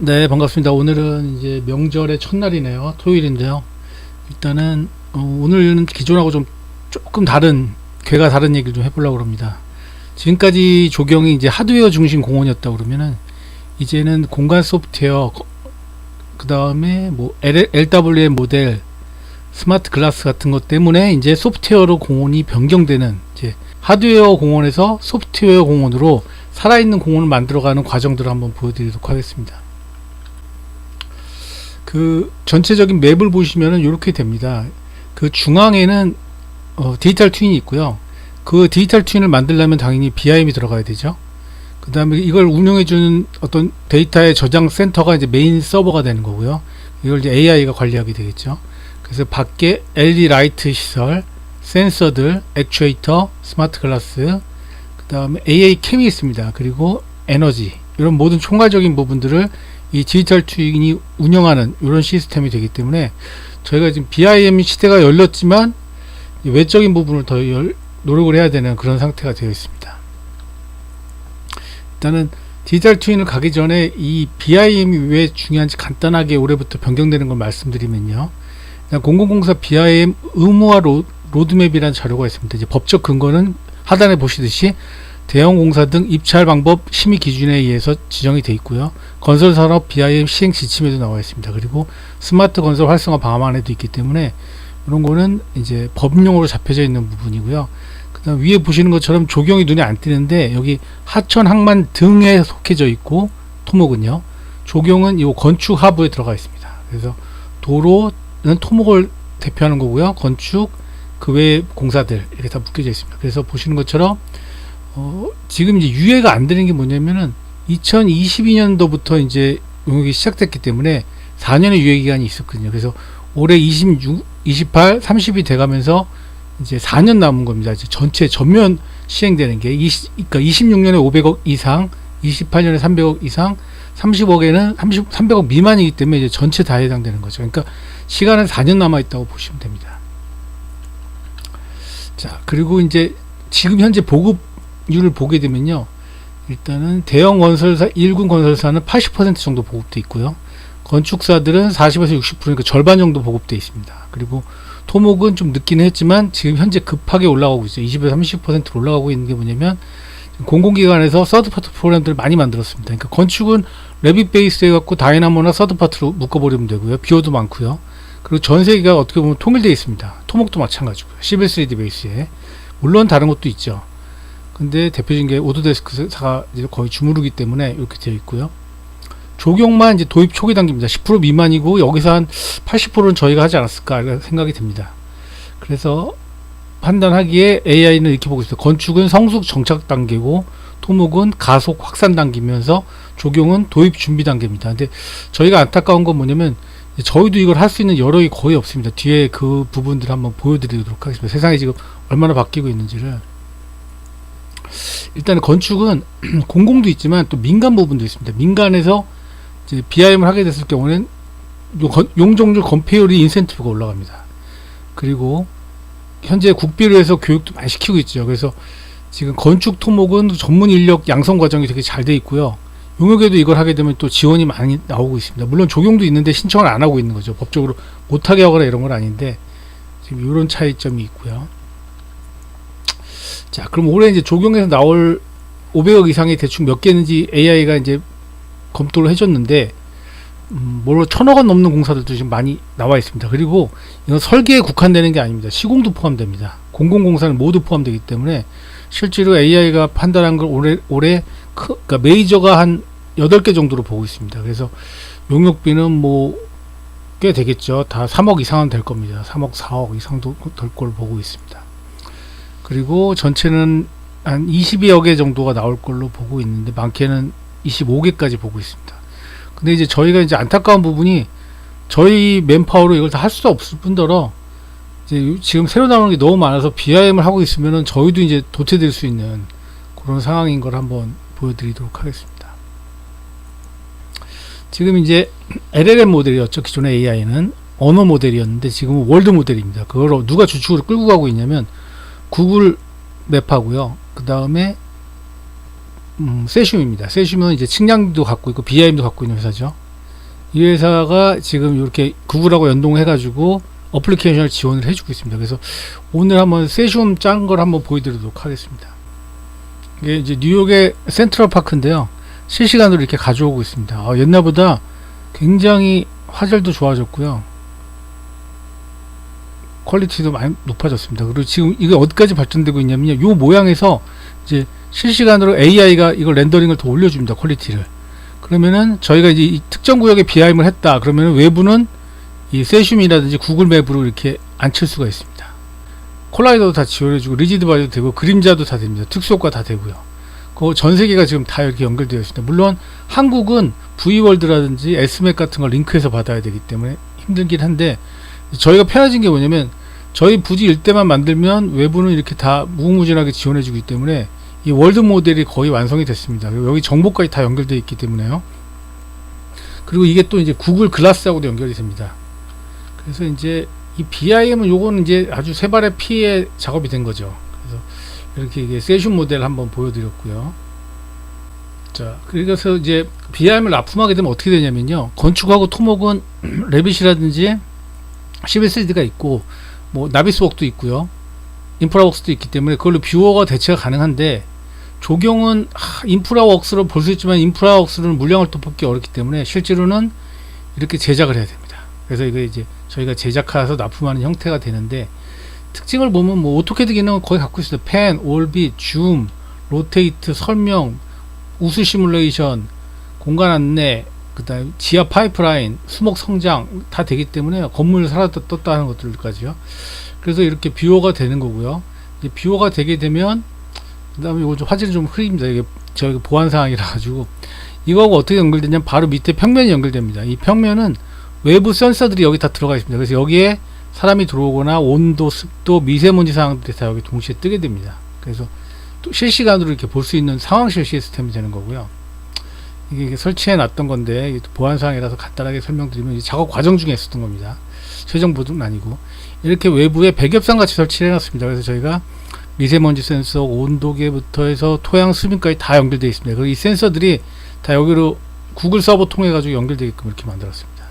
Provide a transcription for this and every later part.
네, 반갑습니다. 오늘은 이제 명절의 첫날이네요. 토요일인데요. 일단은 어, 오늘은 기존하고 좀 조금 다른 괴가 다른 얘기를 좀 해보려고 합니다. 지금까지 조경이 이제 하드웨어 중심 공원이었다 그러면은 이제는 공간 소프트웨어 그 다음에 뭐 L, LWM 모델 스마트 글라스 같은 것 때문에 이제 소프트웨어로 공원이 변경되는 이제 하드웨어 공원에서 소프트웨어 공원으로 살아있는 공원을 만들어가는 과정들을 한번 보여드리도록 하겠습니다. 그 전체적인 맵을 보시면은 이렇게 됩니다. 그 중앙에는 어, 디지털 트윈이 있고요. 그 디지털 트윈을 만들려면 당연히 BIM이 들어가야 되죠. 그 다음에 이걸 운영해주는 어떤 데이터의 저장 센터가 이제 메인 서버가 되는 거고요. 이걸 이제 AI가 관리하게 되겠죠. 그래서 밖에 LED 라이트 시설, 센서들, 액추에이터, 스마트 글라스, 그 다음에 AA 캠이 있습니다. 그리고 에너지 이런 모든 총괄적인 부분들을 이 디지털 트윈이 운영하는 이런 시스템이 되기 때문에 저희가 지금 BIM 시대가 열렸지만 이 외적인 부분을 더 열- 노력을 해야 되는 그런 상태가 되어 있습니다. 일단은 디지털 트윈을 가기 전에 이 BIM이 왜 중요한지 간단하게 올해부터 변경되는 걸 말씀드리면요. 공공공사 BIM 의무화 로, 로드맵이라는 자료가 있습니다. 이제 법적 근거는 하단에 보시듯이 대형 공사 등 입찰 방법 심의 기준에 의해서 지정이 되어 있고요. 건설 산업 BIM 시행 지침에도 나와 있습니다. 그리고 스마트 건설 활성화 방안에도 있기 때문에 이런 거는 이제 법령으로 잡혀져 있는 부분이고요. 그다음 위에 보시는 것처럼 조경이 눈에 안 띄는데 여기 하천 항만 등에 속해져 있고 토목은요. 조경은 이 건축 하부에 들어가 있습니다. 그래서 도로는 토목을 대표하는 거고요. 건축 그 외 공사들 이렇게 다 묶여져 있습니다. 그래서 보시는 것처럼 어, 지금 이제 유예가 안 되는 게 뭐냐면은 2022년도부터 이제 용역이 시작됐기 때문에 4년의 유예 기간이 있었거든요. 그래서 올해 26, 28, 30이 돼가면서 이제 4년 남은 겁니다. 이제 전체 전면 시행되는 게 20, 그러니까 26년에 500억 이상, 28년에 300억 이상, 30억에는 30, 300억 미만이기 때문에 이제 전체 다 해당되는 거죠. 그러니까 시간은 4년 남아 있다고 보시면 됩니다. 자, 그리고 이제 지금 현재 보급 률을 보게 되면요. 일단은 대형 건설사, 1군 건설사는 80% 정도 보급돼 있고요. 건축사들은 40에서 60% 그러니까 절반 정도 보급돼 있습니다. 그리고 토목은 좀 늦기는 했지만 지금 현재 급하게 올라가고 있어요. 20에서 30%로 올라가고 있는 게 뭐냐면 공공기관에서 서드파트 프로그램들을 많이 만들었습니다. 그러니까 건축은 레빗 베이스 해갖고 다이나모나 서드파트로 묶어버리면 되고요. 비용도 많고요. 그리고 전 세계가 어떻게 보면 통일되어 있습니다. 토목도 마찬가지고요. 시빌 3D 베이스에 물론 다른 것도 있죠. 근데 대표적인 게 오토데스크사가 이제 거의 주무르기 때문에 이렇게 되어 있고요. 조경만 이제 도입 초기 단계입니다. 10% 미만이고 여기서 한 80%는 저희가 하지 않았을까 생각이 듭니다. 그래서 판단하기에 AI는 이렇게 보고 있어요. 건축은 성숙 정착 단계고 토목은 가속 확산 단계면서 조경은 도입 준비 단계입니다. 근데 저희가 안타까운 건 뭐냐면 저희도 이걸 할 수 있는 여력이 거의 없습니다. 뒤에 그 부분들을 한번 보여드리도록 하겠습니다. 세상이 지금 얼마나 바뀌고 있는지를. 일단 건축은 공공도 있지만 또 민간 부분도 있습니다. 민간에서 이제 BIM을 하게 됐을 경우는 용적률 건폐율이 인센티브가 올라갑니다. 그리고 현재 국비로 해서 교육도 많이 시키고 있죠. 그래서 지금 건축 토목은 전문 인력 양성 과정이 되게 잘 돼 있고요. 용역에도 이걸 하게 되면 또 지원이 많이 나오고 있습니다. 물론 적용도 있는데 신청을 안 하고 있는 거죠. 법적으로 못하게 하거나 이런 건 아닌데 지금 이런 차이점이 있고요. 자, 그럼 올해 이제 적용해서 나올 500억 이상의 대충 몇 개는지 AI가 이제 검토를 해줬는데 음, 뭐로 천억 원 넘는 공사들도 지금 많이 나와 있습니다. 그리고 이건 설계에 국한되는 게 아닙니다. 시공도 포함됩니다. 공공공사는 모두 포함되기 때문에 실제로 AI가 판단한 걸 올해 올해 크, 그러니까 메이저가 한 8개 정도로 보고 있습니다. 그래서 용역비는 뭐 꽤 되겠죠. 다 3억 이상은 될 겁니다. 3억, 4억 이상도 될 걸 보고 있습니다. 그리고 전체는 한 22여 개 정도가 나올 걸로 보고 있는데 많게는 25개까지 보고 있습니다. 근데 이제 저희가 이제 안타까운 부분이 저희 맨파워로 이걸 다 할 수 없을 뿐더러 이제 지금 새로 나오는 게 너무 많아서 BIM을 하고 있으면은 저희도 이제 도태될 수 있는 그런 상황인 걸 한번 보여드리도록 하겠습니다. 지금 이제 LLM 모델이었죠. 기존의 AI는 언어 모델이었는데 지금은 월드 모델입니다. 그걸 누가 주축으로 끌고 가고 있냐면 구글 맵하고요. 그 다음에 음, 세슘입니다. 세슘은 이제 측량도 갖고 있고 BIM도 갖고 있는 회사죠. 이 회사가 지금 이렇게 구글하고 연동해가지고 어플리케이션을 지원을 해주고 있습니다. 그래서 오늘 한번 세슘 짠 걸 한번 보여드리도록 하겠습니다. 이게 이제 뉴욕의 센트럴 파크인데요. 실시간으로 이렇게 가져오고 있습니다. 아, 옛날보다 굉장히 화질도 좋아졌고요. 퀄리티도 많이 높아졌습니다. 그리고 지금 이게 어디까지 발전되고 있냐면요. 이 모양에서 이제 실시간으로 AI가 이걸 렌더링을 더 올려줍니다. 퀄리티를. 그러면은 저희가 이제 이 특정 구역에 비하임을 했다. 그러면 외부는 이 세슘이라든지 구글 맵으로 이렇게 앉힐 수가 있습니다. 콜라이더도 다 지원해주고 리지드 바디도 되고 그림자도 다 됩니다. 특수효과 다 되고요. 그 전 세계가 지금 다 이렇게 연결되어 있습니다. 물론 한국은 V월드라든지 S맥 같은 걸 링크해서 받아야 되기 때문에 힘들긴 한데 저희가 편해진 게 뭐냐면 저희 부지 일대만 만들면 외부는 이렇게 다 무궁무진하게 지원해 주기 때문에 이 월드 모델이 거의 완성이 됐습니다. 여기 정보까지 다 연결되어 있기 때문에요. 그리고 이게 또 이제 구글 글라스하고도 연결이 됩니다. 그래서 이제 이 BIM은 요거는 이제 아주 세 발의 피해 작업이 된 거죠. 그래서 이렇게 이게 세션 모델 한번 보여드렸고요. 자, 그래서 이제 BIM을 납품하게 되면 어떻게 되냐면요. 건축하고 토목은 레빗이라든지 113D가 있고 뭐 나비스웍도 있고요. 인프라웍스도 있기 때문에 그걸로 뷰어가 대체가 가능한데 조경은 하, 인프라웍스로 볼 수 있지만 인프라웍스로는 물량을 또 뽑기 어렵기 때문에 실제로는 이렇게 제작을 해야 됩니다. 그래서 이거 이제 저희가 제작해서 납품하는 형태가 되는데 특징을 보면 뭐 오토캐드 기능은 거의 갖고 있어요. 펜, 올빗, 줌, 로테이트, 설명, 우수 시뮬레이션, 공간 안내, 그다음 지하 파이프라인, 수목 성장 다 되기 때문에 건물 살았다 떴다 하는 것들까지요. 그래서 이렇게 뷰어가 되는 거고요. 뷰어가 되게 되면 그다음에 이거 좀 화질이 좀 흐립니다. 이게 저희 보안 사항이라 가지고 이거하고 어떻게 연결되냐면 바로 밑에 평면이 연결됩니다. 이 평면은 외부 센서들이 여기 다 들어가 있습니다. 그래서 여기에 사람이 들어오거나 온도, 습도, 미세먼지 사항들이 다 여기 동시에 뜨게 됩니다. 그래서 또 실시간으로 이렇게 볼 수 있는 상황실 시스템이 되는 거고요. 이게 설치해 놨던 건데 보안 사항이라서 간단하게 설명드리면 작업 과정 중에 있었던 겁니다. 최종 보증은 아니고 이렇게 외부에 배겹상 같이 설치해 놨습니다. 그래서 저희가 미세먼지 센서, 온도계부터 해서 토양 수분까지 다 연결되어 있습니다. 그리고 이 센서들이 다 여기로 구글 서버 통해 가지고 연결되게끔 이렇게 만들었습니다.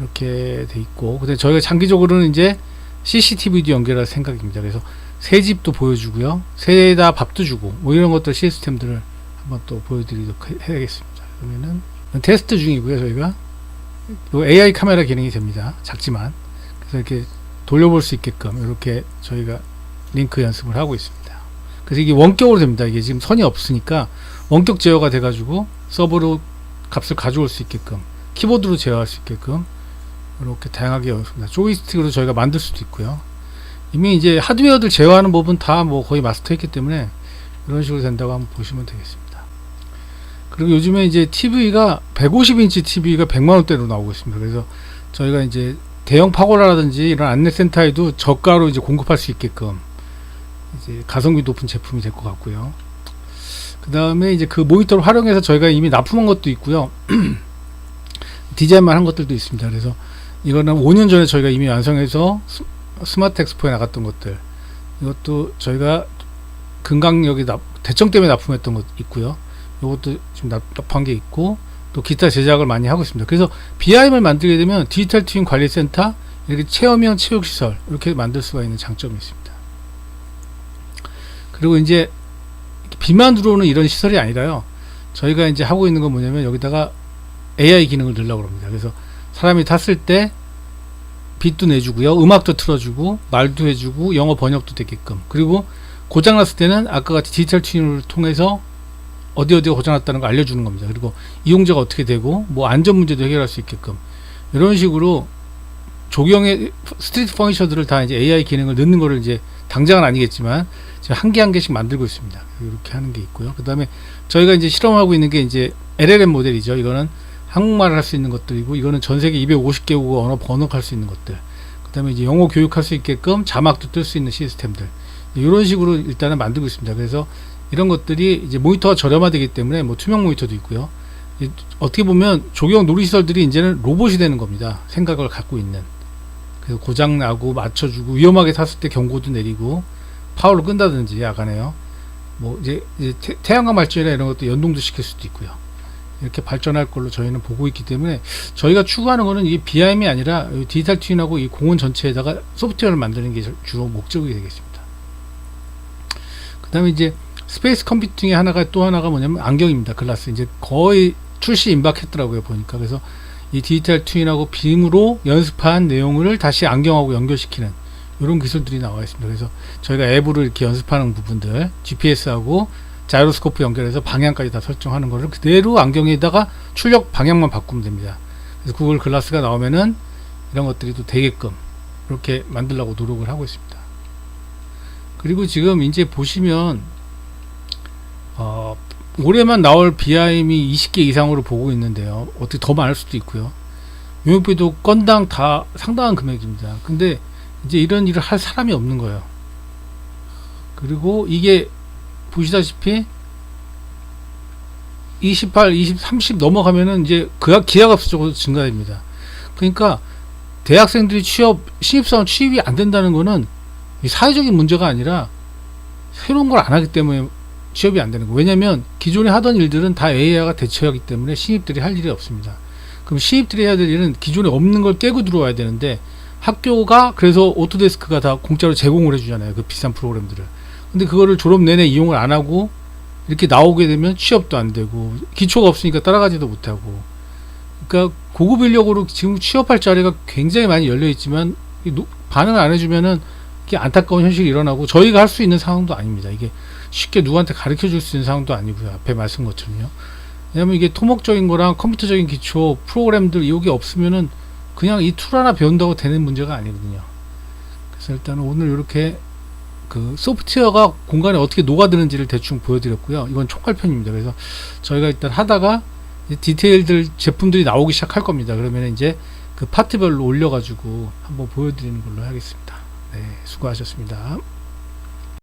이렇게 돼 있고, 근데 저희가 장기적으로는 이제 CCTV도 연결할 생각입니다. 그래서 새 집도 보여주고요, 새에다 밥도 주고, 뭐 이런 것들 시스템들을 한번 또 보여드리도록 해- 해야겠습니다. 그러면은 테스트 중이고요, 저희가 요 AI 카메라 기능이 됩니다. 작지만 그래서 이렇게 돌려볼 수 있게끔 이렇게 저희가 링크 연습을 하고 있습니다. 그래서 이게 원격으로 됩니다. 이게 지금 선이 없으니까 원격 제어가 돼가지고 서버로 값을 가져올 수 있게끔 키보드로 제어할 수 있게끔 이렇게 다양하게 연습니다. 조이스틱으로 저희가 만들 수도 있고요. 이미 이제 하드웨어들 제어하는 법은 다 뭐 거의 마스터했기 때문에 이런 식으로 된다고 한번 보시면 되겠습니다. 그리고 요즘에 이제 TV가 150인치 TV가 100만 원대로 나오고 있습니다. 그래서 저희가 이제 대형 파고라라든지 이런 안내센터에도 저가로 이제 공급할 수 있게끔 이제 가성비 높은 제품이 될 것 같고요. 그 다음에 이제 그 모니터를 활용해서 저희가 이미 납품한 것도 있고요. 디자인만 한 것들도 있습니다. 그래서 이거는 5년 전에 저희가 이미 완성해서 스- 스마트 엑스포에 나갔던 것들 이것도 저희가 금강역에 납, 대청 때문에 납품했던 것 있고요. 이것도 지금 납- 납품한 게 있고 또 기타 제작을 많이 하고 있습니다. 그래서 BIM을 만들게 되면 디지털 트윈 관리센터 이렇게 체험형 체육시설 이렇게 만들 수가 있는 장점이 있습니다. 그리고 이제 비만 들어오는 이런 시설이 아니라요. 저희가 이제 하고 있는 건 뭐냐면 여기다가 AI 기능을 넣으려고 합니다. 그래서 사람이 탔을 때 빛도 내주고요. 음악도 틀어주고 말도 해주고 영어 번역도 되게끔 그리고 고장났을 때는 아까 같이 디지털 튜닝을 통해서 어디 어디가 고장났다는 걸 알려주는 겁니다. 그리고 이용자가 어떻게 되고 뭐 안전 문제도 해결할 수 있게끔 이런 식으로 조경의 스트리트 퍼니처들을 다 이제 AI 기능을 넣는 거를 이제 당장은 아니겠지만 지금 한 개 한 개씩 만들고 있습니다. 이렇게 하는 게 있고요. 그 다음에 저희가 이제 실험하고 있는 게 이제 LLM 모델이죠. 이거는 한국말을 할 수 있는 것들이고 이거는 전 세계 250개국 언어 번역할 수 있는 것들. 그 다음에 이제 영어 교육할 수 있게끔 자막도 뜰 수 있는 시스템들. 이런 식으로 일단은 만들고 있습니다. 그래서 이런 것들이 이제 모니터가 저렴화되기 때문에 뭐 투명 모니터도 있고요. 이- 어떻게 보면 조경 놀이시설들이 이제는 로봇이 되는 겁니다. 생각을 갖고 있는. 그래서 고장 나고 맞춰주고 위험하게 탔을 때 경고도 내리고 파워를 끈다든지 야간에요. 뭐 이제, 이제 태, 양광 발전이나 이런 것도 연동도 시킬 수도 있고요. 이렇게 발전할 걸로 저희는 보고 있기 때문에 저희가 추구하는 거는 이게 BIM이 아니라 이 디지털 트윈하고 이 공원 전체에다가 소프트웨어를 만드는 게 주로 목적이 되겠습니다. 그 다음에 이제 스페이스 컴퓨팅의 하나가 또 하나가 뭐냐면 안경입니다. 글라스. 이제 거의 출시 임박했더라고요. 보니까. 그래서 이 디지털 트윈하고 빔으로 연습한 내용을 다시 안경하고 연결시키는 이런 기술들이 나와 있습니다. 그래서 저희가 앱으로 이렇게 연습하는 부분들, GPS하고 자이로스코프 연결해서 방향까지 다 설정하는 거를 그대로 안경에다가 출력 방향만 바꾸면 됩니다. 그래서 구글 글라스가 나오면은 이런 것들이 또 되게끔 이렇게 만들려고 노력을 하고 있습니다. 그리고 지금 이제 보시면 어, 올해만 나올 BIM이 20개 이상으로 보고 있는데요. 어떻게 더 많을 수도 있고요. 용역비도 건당 다 상당한 금액입니다. 근데 이제 이런 일을 할 사람이 없는 거예요. 그리고 이게 보시다시피 28, 20, 30 넘어가면은 이제 그 기하급수적으로 증가됩니다. 그러니까 대학생들이 취업 신입사원 취업이 안 된다는 거는 이 사회적인 문제가 아니라 새로운 걸 안 하기 때문에 취업이 안 되는 거. 왜냐면 기존에 하던 일들은 다 AI가 대처하기 때문에 신입들이 할 일이 없습니다. 그럼 신입들이 해야 될 일은 기존에 없는 걸 깨고 들어와야 되는데 학교가 그래서 오토데스크가 다 공짜로 제공을 해주잖아요. 그 비싼 프로그램들을. 근데 그거를 졸업 내내 이용을 안 하고 이렇게 나오게 되면 취업도 안 되고 기초가 없으니까 따라가지도 못하고 그러니까 고급 인력으로 지금 취업할 자리가 굉장히 많이 열려 있지만 반응을 안 해주면은 이게 안타까운 현실이 일어나고 저희가 할 수 있는 상황도 아닙니다. 이게 쉽게 누구한테 가르쳐 줄 수 있는 상황도 아니고요. 앞에 말씀 것처럼요. 왜냐면 이게 토목적인 거랑 컴퓨터적인 기초 프로그램들 이게 없으면은 그냥 이 툴 하나 배운다고 되는 문제가 아니거든요. 그래서 일단 오늘 이렇게 그 소프트웨어가 공간에 어떻게 녹아드는지를 대충 보여드렸고요. 이건 총괄편입니다. 그래서 저희가 일단 하다가 디테일들 제품들이 나오기 시작할 겁니다. 그러면 이제 그 파트별로 올려가지고 한번 보여드리는 걸로 하겠습니다. 네, 수고하셨습니다.